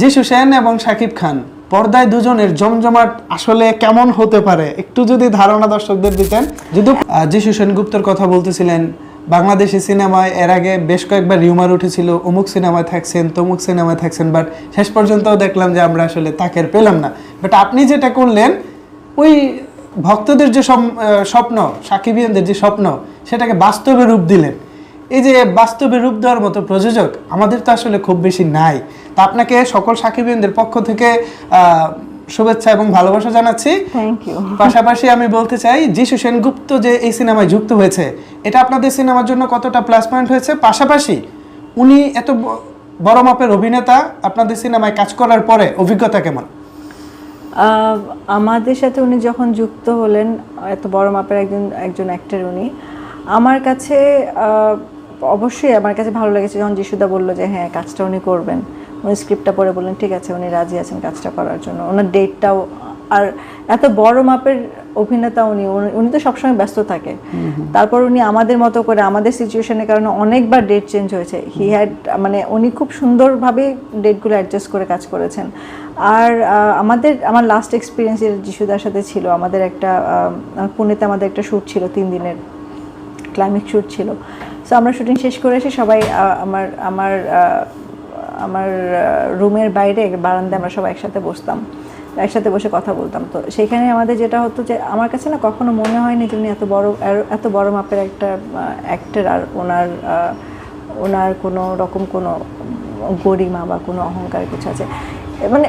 যিশু সেন এবং শাকিব খান, পর্দায় দুজনের জমজমাট আসলে কেমন হতে পারে? একটু যদি ধারণা দর্শকদের দিতেন। যদি যিশু সেনগুপ্তর কথা বলতেছিলেন, বাংলাদেশি সিনেমায় এর আগে বেশ কয়েকবার রিউমার উঠেছিল, অমুক সিনেমায় থাকছেন, তমুক সিনেমায় থাকছেন বাট শেষ পর্যন্ত দেখলাম যে আমরা আসলে তাকের পেলাম না। বাট আপনি যেটা করলেন, ওই ভক্তদের যে স্বপ্ন, সাকিবিয়ানদের যে স্বপ্ন, সেটাকে বাস্তবে রূপ দিলেন। এই যে বাস্তবে রূপ দেওয়ার মতো প্রযোজক আমাদের তো আসলে খুব বেশি নাই। তা আপনাকে সকল সাকিবিয়ানদের পক্ষ থেকে শুভেচ্ছা এবং ভালোবাসা জানাচ্ছি। থ্যাংক ইউ পাশাপাশি আমি বলতে চাই যিশু সেনগুপ্ত যে এই সিনেমায় যুক্ত হয়েছে এটা আপনাদের সিনেমার জন্য কতটা প্লাস পয়েন্ট হয়েছে? পাশাপাশি উনি এত বড় মাপের অভিনেতা আপনাদের সিনেমায় কাজ করার পরে অভিজ্ঞতা কেমন? আমাদের সাথে উনি যখন যুক্ত হলেন এত বড় মাপের একজন একজন অ্যাক্টর উনি আমার কাছে অবশ্যই আমার কাছে ভালো লেগেছে যখন যিশুদা বলল যে হ্যাঁ কাজটা উনি করবেন। উনি স্ক্রিপ্টটা পড়ে বললেন ঠিক আছে উনি রাজি আছেন কাজটা করার জন্য। ওনার ডেটটাও আর এত বড় মাপের অভিনেতা উনি উনি- তো সবসময় ব্যস্ত থাকে। তারপর উনি আমাদের মতো করে আমাদের সিচুয়েশনের কারণে অনেকবার ডেট চেঞ্জ হয়েছে। হি হ্যাড মানে উনি খুব সুন্দরভাবে ডেটগুলো অ্যাডজাস্ট করে কাজ করেছেন। আর আমাদের আমার লাস্ট এক্সপিরিয়েন্স যিশুদার সাথে ছিল আমাদের একটা পুনেতে আমাদের একটা শ্যুট ছিল তিন দিনের ক্লাইমেট শ্যুট ছিল। সো আমরা শুটিং শেষ করে এসে সবাই আমার আমার আমার রুমের বাইরে বারান্দায় আমরা সবাই একসাথে বসতাম একসাথে বসে কথা বলতাম। তো সেখানে আমাদের যেটা হতো যে আমার কাছে না কখনো মনে হয়নি যে উনি এত বড় এত বড় মাপের একটা অ্যাক্টার আর ওনার ওনার কোনো রকম কোনো গরিমা বা কোনো অহংকার কিছু আছে। মানে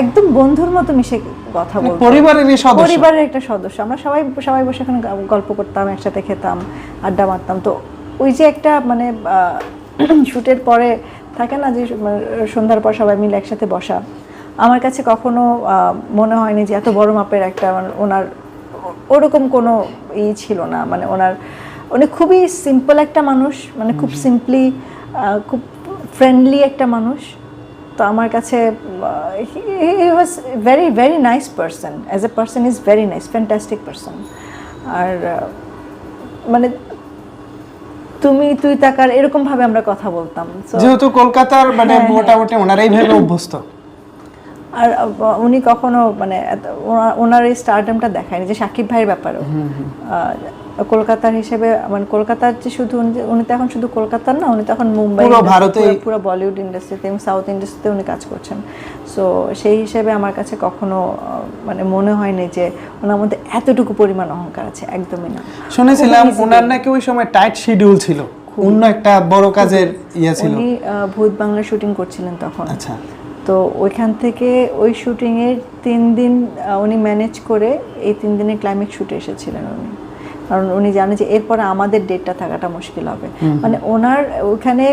একদম বন্ধুর মতো মিশে কথা বলতো। পরিবারের সদস্য। পরিবারের একটা সদস্য। আমরা সবাই সবাই বসে এখানে গল্প করতাম একসাথে খেতাম আড্ডা মারতাম। তো ওই যে একটা মানে শ্যুটের পরে থাকে না যে মানে সন্ধ্যার পর সবাই মিলে একসাথে বসা। আমার কাছে কখনো মনে হয়নি যে এত বড় মাপের একটা মানে ওনার ওরকম কোনো ই ছিল না। মানে ওনার উনি খুবই সিম্পল একটা মানুষ মানে খুব সিম্পলি খুব ফ্রেন্ডলি একটা মানুষ। তো আমার কাছে he was very very nice person as a person is very nice fantastic person আর মানে তুমি তুই তাকার এরকম ভাবে আমরা কথা বলতাম যেহেতু কলকাতার মানে হ্যাঁ, হ্যাঁ। মোটামুটি ওনারাই ভাবে অভ্যস্ত। আর উনি কখনো মানে ওনার এই স্টারডামটা দেখায়নি যে সাকিব ভাইয়ের ব্যাপারে কলকাতার হিসেবে মানে কলকাতার যে শুধু উনি তো এখন শুধু কলকাতার না উনি তো এখন মুম্বাই পুরো বলিউড ইন্ডাস্ট্রিতে এবং সাউথ ইন্ডাস্ট্রিতে উনি কাজ করছেন। সো সেই হিসেবে আমার কাছে কখনো মানে মনে হয়নি যে ওনার মধ্যে এতটুকু পরিমাণ অহংকার আছে একদমই না। শুনেছিলাম ওনার নাকি ওই সময় টাইট শিডিউল ছিল অন্য একটা বড় কাজের ইয়ে ছিল। উনি ভূত বাংলা শুটিং করছিলেন তখন। আচ্ছা। তো ওইখান থেকে ওই শুটিংয়ের তিন দিন উনি ম্যানেজ করে এই তিন দিনের ক্লাইমেক্স শুটে এসেছিলেন উনি। কারণ উনি জানে যে এরপরে আমাদের ডেটটা থাকাটা মুশকিল হবে। মানে ওনার ওখানে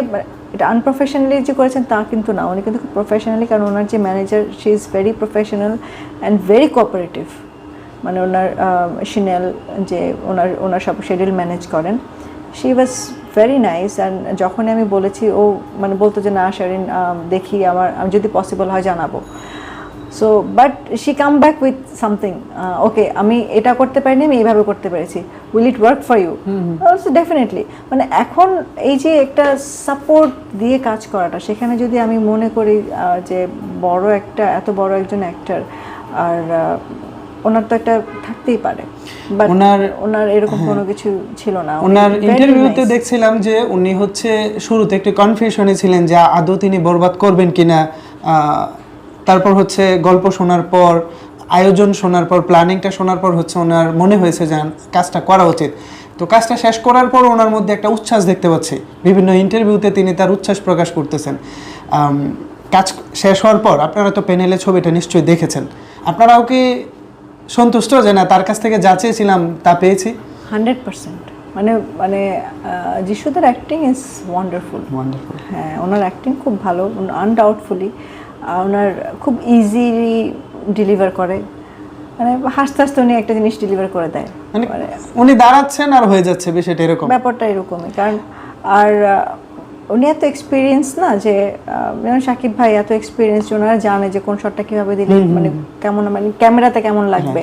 এটা আনপ্রফেশনালি যে করেছেন তা কিন্তু না। উনি কিন্তু খুব প্রফেশনালি কারণ ওনার যে manager she is very professional and very cooperative মানে ওনার সিনেল যে ওনার ওনার সব শিডিউল ম্যানেজ করেন। She was very nice and যখনই আমি বলেছি ও মানে বলতো যে না শারিন দেখি আমার আমি যদি পসিবল হয় জানাব। So but she come back with something okay আমি এটা করতে পারিনি আমি এইভাবে করতে পেরেছি। Will it work for you definitely মানে এখন এই যে একটা সাপোর্ট দিয়ে কাজ করাটা সেখানে যদি আমি মনে করি যে বড় একটা এত বড় একজন অ্যাক্টার আর ওনার তো একটা থাকতেই পারে। ওনার- ওনার এরকম কোনো কিছু ছিল না। ওনার ইন্টারভিউতে দেখছিলাম যে উনি হচ্ছে শুরুতে একটু কনফিউশনে ছিলেন যে আদৌ তিনি বরবাদ করবেন কিনা তারপর হচ্ছে গল্প শোনার পর আয়োজন শোনার পর প্ল্যানিংটা শোনার পর হচ্ছে ওনার মনে হয়েছে যে কাজটা করা উচিত। তো কাজটা শেষ করার পর ওনার মধ্যে একটা উচ্ছ্বাস দেখতে পাচ্ছি। বিভিন্ন ইন্টারভিউতে তিনি তার উচ্ছ্বাস প্রকাশ করতেছেন। কাজ শেষ হওয়ার পর আপনারা তো প্যানেলে ছবিটা নিশ্চয়ই দেখেছেন। আপনারাও কি সন্তুষ্ট যে না তার কাছ থেকে যা চেয়েছিলাম তা পেয়েছি? Hundred percent. মানে মানে যিশুদের অ্যাক্টিং ইজ ওয়ান্ডারফুল ওয়ান্ডারফুল হ্যাঁ ওনার অ্যাক্টিং খুব ভালো আনডাউটফুলি ওনার খুব ইজিলি ডেলিভার করে। মানে হাসতে হাসতে উনি একটা জিনিস ডেলিভার করে দেয়। মানে উনি দাঁড়াচ্ছেন আর হয়ে যাচ্ছে বিষয়টা এরকম। ব্যাপারটা এরকমই কারণ আর উনি এত এক্সপিরিয়েন্স না যে যেমন সাকিব ভাই এত এক্সপিরিয়েন্স ওনারা জানে যে কোন শটটা কীভাবে দিলে মানে কেমন মানে ক্যামেরাতে কেমন লাগবে।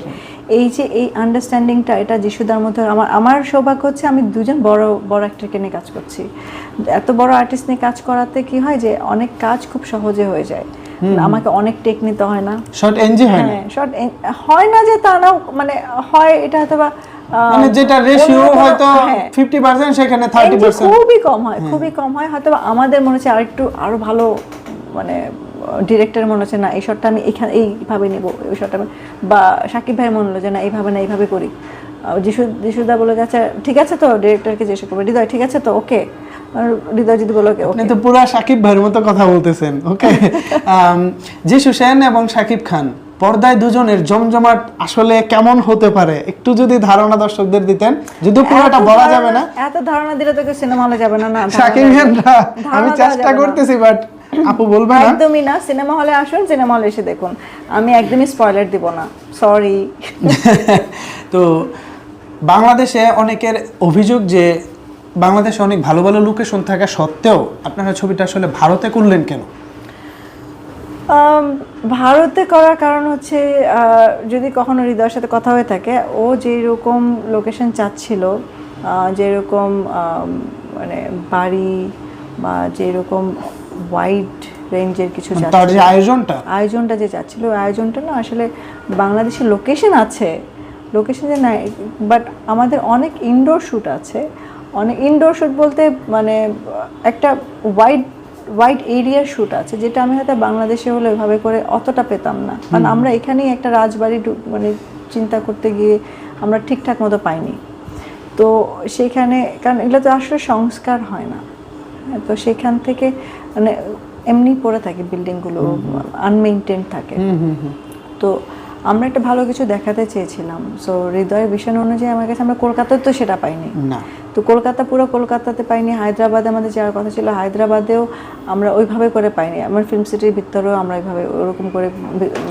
এই যে এই আন্ডারস্ট্যান্ডিংটা এটা যিশুদার মধ্যে আমার আমার সৌভাগ্য হচ্ছে আমি দুজন বড় বড় অ্যাক্টরকে নিয়ে কাজ করছি। এত বড় আর্টিস্ট নিয়ে কাজ করাতে কি হয় যে অনেক কাজ খুব সহজে হয়ে যায়। আমাকে অনেক টেক নিতে হয় না। শর্ট এনজি হয় না? হ্যাঁ শর্ট হয় না যে তা না মানে হয় এটা হয়তো বা মানে যেটা রেশিও হয়তো হ্যাঁ। ফিফটি পার্সেন্ট সেখানে থার্টি NG পার্সেন্ট খুবই কম হয় খুবই কম হয় হয়তো আমাদের মনে হচ্ছে আরেকটু আরও ভালো মানে ডিরেক্টর মনে হচ্ছে না এই শটটা আমি এখানে এইভাবে নেব ওই শটটা বা সাকিব ভাই মনে হলো যে না এইভাবে না এইভাবে করি। যিশু যিশুদা বলে যাচ্ছে ঠিক আছে তো ডিরেক্টরকে জিজ্ঞেস করব। হৃদয় ঠিক আছে তো ওকে হৃদয় যদি আপনি তো পুরা সাকিব ভাইয়ের মতো কথা বলতেছেন ওকে? যিশু সেন এবং সাকিব খান পর্দায় দুজনের জমজমাট আসলে কেমন হতে পারে? একটু যদি ধারণা দর্শকদের দিতেন যদি পুরোটা বলা যাবে না। এত ধারণা দিলে তো সিনেমা হলে যাবে না না সাকিব খানরা আমি চেষ্টা। করতেছি বাট আপু বলবে না। একদমই না সিনেমা হলে আসুন সিনেমা হলে এসে দেখুন। আমি একদমই স্পয়লার দিব না সরি তো বাংলাদেশে অনেকের অভিযোগ যে বাংলাদেশে অনেক ভালো ভালো লোকেশন থাকা সত্ত্বেও আপনারা ছবিটা আসলে ভারতে করলেন কেন? ভারতে করার কারণ হচ্ছে যদি কখনো হৃদয়ের সাথে কথা হয়ে থাকে ও যেরকম লোকেশন চাচ্ছিল যেরকম মানে বাড়ি বা যেরকম ওয়াইড রেঞ্জের কিছু তার যে আয়োজনটা? আয়োজনটা যে চাচ্ছিল ওই আয়োজনটা না আসলে বাংলাদেশের লোকেশন আছে। লোকেশন যে নাই বাট আমাদের অনেক ইনডোর শ্যুট আছে। অনেক ইনডোর শ্যুট বলতে মানে একটা ওয়াইড ওয়াইড এরিয়ার শ্যুট আছে যেটা আমি হয়তো বাংলাদেশে হলে ওইভাবে করে অতটা পেতাম না। কারণ আমরা এখানেই একটা রাজবাড়ি মানে চিন্তা করতে গিয়ে আমরা ঠিকঠাক মতো পাইনি। তো সেখানে কারণ এগুলো তো আসলে সংস্কার হয় না। তো সেখান থেকে মানে এমনি পড়ে থাকে বিল্ডিংগুলো আনমেনটেন থাকে। তো আমরা একটা ভালো কিছু দেখাতে চেয়েছিলাম। সো হৃদয়ের বিষয় অনুযায়ী আমার কাছে আমরা কলকাতায় তো সেটা পাইনি। না। তো কলকাতা পুরো কলকাতাতে পাইনি। হায়দ্রাবাদে আমাদের যাওয়ার কথা ছিল হায়দ্রাবাদেও আমরা ওইভাবে করে পাইনি। আমার ফিল্ম সিটির ভিতরেও আমরা ওইভাবে ওরকম করে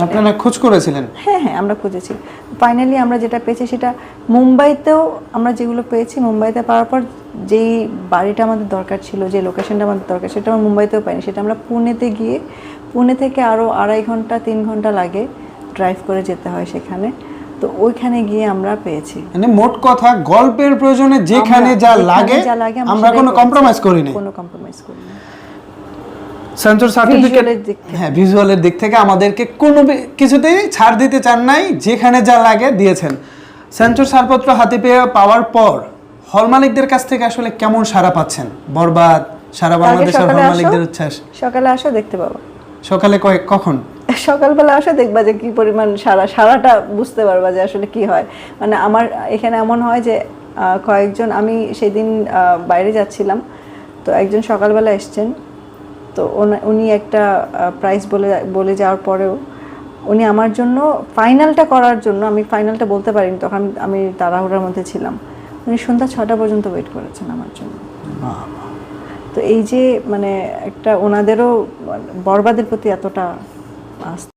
আপনারা খোঁজ করেছিলেন? হ্যাঁ হ্যাঁ আমরা খুঁজেছি। ফাইনালি আমরা যেটা পেয়েছি সেটা মুম্বাইতেও আমরা যেগুলো পেয়েছি মুম্বাইতে পাওয়ার পর যেই বাড়িটা আমাদের দরকার ছিল যে লোকেশনটা আমাদের দরকার সেটা আমরা মুম্বাইতেও পাইনি। সেটা আমরা পুনেতে গিয়ে পুনে থেকে আরও আড়াই ঘণ্টা তিন ঘণ্টা লাগে। ড্রাইভ করে যেতে হয় সেখানে তো ওইখানে গিয়ে আমরা পেয়েছি। মানে মোট কথা গল্পের প্রয়োজনে যেখানে যা লাগে আমরা কোনো। কম্প্রোমাইজ করিনি। কোনো কম্প্রোমাইজ করিনি। Censor certificate. হ্যাঁ ভিজুয়ালের দিক থেকে আমাদেরকে কোনো কিছুতেই ছাড় দিতে চান নাই যেখানে যা লাগে দিয়েছেন। সেন্সর ছাড়পত্র হাতে পেয়ে পাওয়ার পর হল মালিকদের কাছ থেকে আসলে কেমন সাড়া পাচ্ছেন? বরবাদ সারা বাংলাদেশের হল মালিকদের উচ্ছ্বাস। সকালে আসো দেখতে পাবো। সকালে কখন? সকালবেলা আসো দেখবা যে কি পরিমাণ সারা সারাটা বুঝতে পারবা যে আসলে কি হয়। মানে আমার এখানে এমন হয় যে কয়েকজন আমি সেদিন বাইরে যাচ্ছিলাম তো একজন সকালবেলা এসছেন তো উনি একটা প্রাইস বলে বলে যাওয়ার পরেও উনি আমার জন্য ফাইনালটা করার জন্য আমি ফাইনালটা বলতে পারিনি তখন আমি তাড়াহুড়ার মধ্যে ছিলাম। উনি সন্ধ্যা ছটা পর্যন্ত ওয়েট করেছেন আমার জন্য। তো এই যে মানে একটা ওনাদেরও বরবাদের প্রতি এতটা Last.